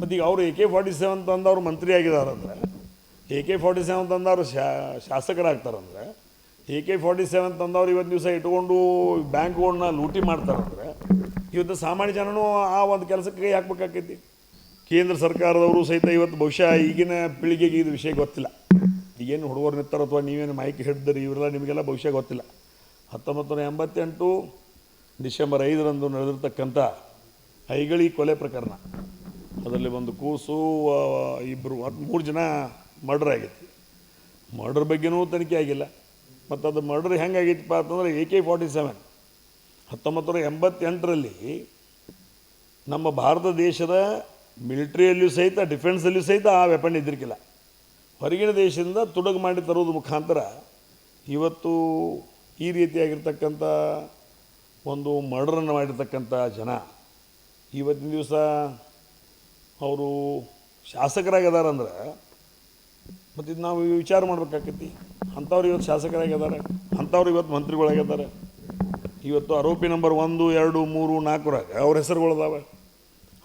ಮತ್ತು ಈಗ ಅವರು ಎ ಕೆ ಫಾರ್ಟಿ ಸೆವೆನ್ ತಂದವರು ಮಂತ್ರಿ ಆಗಿದಾರಂದ್ರೆ, ಎ ಕೆ ಫಾರ್ಟಿ ಸೆವೆನ್ ತಂದವರು ಶಾ, ಶಾಸಕರಾಗ್ತಾರಂದರೆ, ಎ ಕೆ ಫಾರ್ಟಿ ಸೆವೆನ್ ತಂದವ್ರು ಇವತ್ತು ದಿವಸ ಇಟ್ಕೊಂಡು ಬ್ಯಾಂಕ್ಗಳನ್ನ ಲೂಟಿ ಮಾಡ್ತಾರಂದರೆ, ಇವತ್ತು ಸಾಮಾನ್ಯ ಜನನೂ ಆ ಒಂದು ಕೆಲಸಕ್ಕೆ ಕೈ ಹಾಕ್ಬೇಕಾಕೈತಿ. ಕೇಂದ್ರ ಸರ್ಕಾರದವರು ಸಹಿತ ಇವತ್ತು ಬಹುಶಃ ಈಗಿನ ಪೀಳಿಗೆಗೆ ಇದು ವಿಷಯ ಗೊತ್ತಿಲ್ಲ. ಈಗೇನು ಹುಡುಗರು ನಿಂತಾರೋ ಅಥವಾ ನೀವೇನು ಮೈಕ್ ಹಿಡಿದ್ರಿ, ಇವರೆಲ್ಲ ನಿಮಗೆಲ್ಲ ಬಹುಶಃ ಗೊತ್ತಿಲ್ಲ. ಹತ್ತೊಂಬತ್ತು ನೂರ ಎಂಬತ್ತೆಂಟು ಡಿಸೆಂಬರ್ ಐದರಂದು ನಡೆದಿರ್ತಕ್ಕಂಥ ಐಗಳಿ ಕೊಲೆ ಪ್ರಕರಣ. ಅದರಲ್ಲಿ ಒಂದು ಕೂಸು ಇಬ್ಬರು ಹತ್ತು ಮೂರು ಜನ ಮರ್ಡರ್ ಆಗೈತಿ ಮರ್ಡರ್ ಬಗ್ಗೆನೂ ತನಿಖೆ ಆಗಿಲ್ಲ. ಮತ್ತು ಅದು ಮರ್ಡರ್ ಹೆಂಗಾಗೈತಿಪ್ಪ ಅಂತಂದ್ರೆ ಎ ಕೆ ಫಾರ್ಟಿ ಸೆವೆನ್. ಹತ್ತೊಂಬತ್ತು ನೂರ ಎಂಬತ್ತೆಂಟರಲ್ಲಿ ನಮ್ಮ ಭಾರತ ದೇಶದ ಮಿಲಿಟ್ರಿಯಲ್ಲಿಯೂ ಸಹಿತ, ಡಿಫೆನ್ಸಲ್ಲಿಯೂ ಸಹಿತ ಆ ವೆಪನ್ ಇದ್ದಿರಕಿಲ್ಲ. ಹೊರಗಿನ ದೇಶದಿಂದ ತುಡಗು ಮಾಡಿ ತರೋದು ಮುಖಾಂತರ ಇವತ್ತು ಈ ರೀತಿಯಾಗಿರ್ತಕ್ಕಂಥ ಒಂದು ಮರ್ಡರನ್ನು ಮಾಡಿರ್ತಕ್ಕಂಥ ಜನ ಇವತ್ತಿನ ದಿವಸ ಅವರು ಶಾಸಕರಾಗಿದಾರಂದ್ರೆ ಮತ್ತು ಇದು ನಾವು ವಿಚಾರ ಮಾಡ್ಬೇಕಾಕೈತಿ. ಅಂಥವ್ರು ಇವತ್ತು ಶಾಸಕರಾಗಿದ್ದಾರೆ ಅಂಥವ್ರು ಇವತ್ತು ಮಂತ್ರಿಗಳಾಗಿದ್ದಾರೆ ಇವತ್ತು ಆರೋಪಿ ನಂಬರ್ ಒಂದು, ಎರಡು, ಮೂರು, ನಾಲ್ಕರಾಗ ಅವ್ರ ಹೆಸರುಗಳಿದಾವೆ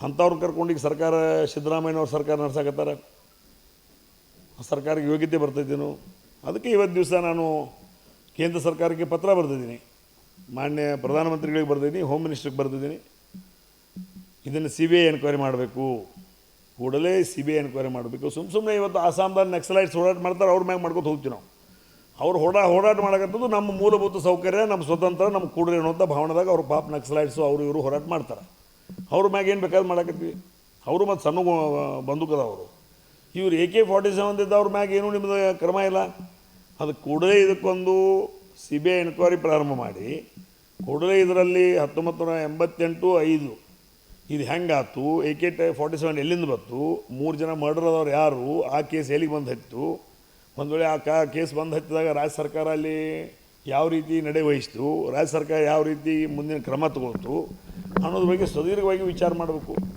ಅಂಥವ್ರು ಕರ್ಕೊಂಡು ಈಗ ಸರ್ಕಾರ, ಸಿದ್ದರಾಮಯ್ಯನವ್ರ ಸರ್ಕಾರ ನಡ್ಸಕತ್ತಾರೆ. ಸರ್ಕಾರಕ್ಕೆ ಯೋಗ್ಯತೆ ಬರ್ತಿದ್ದೀನು ಅದಕ್ಕೆ ಇವತ್ತು ದಿವಸ ನಾನು ಕೇಂದ್ರ ಸರ್ಕಾರಕ್ಕೆ ಪತ್ರ ಬರ್ತಿದ್ದೀನಿ ಮಾನ್ಯ ಪ್ರಧಾನಮಂತ್ರಿಗಳಿಗೆ ಬರ್ತಿದ್ದೀನಿ ಹೋಮ್ ಮಿನಿಸ್ಟ್ರಿಗೆ ಬರೆದಿದ್ದೀನಿ. ಇದನ್ನು ಸಿ ಬಿ ಐ ಎನ್ಕ್ವೈರಿ ಮಾಡಬೇಕು. ಕೂಡಲೇ ಸಿ ಬಿ ಐ ಎನ್ಕ್ವೈರಿ ಮಾಡಬೇಕು. ಸುಮ್ಮ ಸುಮ್ಮನೆ ಇವತ್ತು ಅಸ್ಸಾಂದಾಗ ನಕ್ಸಲೈಟ್ಸ್ ಹೋರಾಟ ಮಾಡ್ತಾರೆ, ಅವ್ರ ಮ್ಯಾಗ ಮಾಡ್ಕೊತ ಹೋಗ್ತೀವಿ ನಾವು. ಅವ್ರು ಹೋರಾ ಹೋರಾಟ ಮಾಡೋಕ್ಕಂಥದ್ದು ನಮ್ಮ ಮೂಲಭೂತ ಸೌಕರ್ಯ, ನಮ್ಮ ಸ್ವತಂತ್ರ, ನಮ್ಮ ಕೂಡಲೇ ಅನ್ನೋಂಥ ಭಾವನದಾಗ ಅವ್ರ ಪಾಪ ನಕ್ಸಲೈಟ್ಸು ಅವರು ಇವರು ಹೋರಾಟ ಮಾಡ್ತಾರೆ. ಅವ್ರ ಮ್ಯಾಗ ಏನು ಬೇಕಾದ್ರೆ ಮಾಡಕತ್ತೀವಿ. ಅವರು ಮತ್ತು ಸಣ್ಣ ಬಂದೂಕದ ಅವರು. ಇವ್ರು ಎ ಕೆ ಫಾರ್ಟಿ ಸೆವೆನ್ ಇದ್ದವ್ರ ಮ್ಯಾಗ ಏನು ನಿಮ್ಮದು ಕ್ರಮ ಇಲ್ಲ. ಅದು ಕೂಡಲೇ ಇದಕ್ಕೊಂದು ಸಿ ಬಿ ಐ ಎನ್ಕ್ವೈರಿ ಪ್ರಾರಂಭ ಮಾಡಿ, ಕೂಡಲೇ ಇದರಲ್ಲಿ ಹತ್ತೊಂಬತ್ತು ನೂರ ಎಂಬತ್ತೆಂಟು ಐದು ಇದು ಹೆಂಗಾತು ಎ ಕೆ ಟೈ ಫಾರ್ಟಿ ಸೆವೆನ್ ಎಲ್ಲಿಂದ ಬಂತು? ಮೂರು ಜನ ಮರ್ಡರ್ ಆದವ್ರು ಯಾರು? ಆ ಕೇಸ್ ಎಲ್ಲಿಗೆ ಬಂದು ಹತ್ತಿತು? ಒಂದು ವೇಳೆ ಆ ಕಾ, ಕೇಸ್ ಬಂದು ಹತ್ತಿದಾಗ ರಾಜ್ಯ ಸರ್ಕಾರ ಅಲ್ಲಿ ಯಾವ ರೀತಿ ನಡೆ ವಹಿಸ್ತು? ರಾಜ್ಯ ಸರ್ಕಾರ ಯಾವ ರೀತಿ ಮುಂದಿನ ಕ್ರಮ ತಗೊಳ್ತು? ಅನ್ನೋದ್ರ ಬಗ್ಗೆ ಸುದೀರ್ಘವಾಗಿ ವಿಚಾರ ಮಾಡಬೇಕು.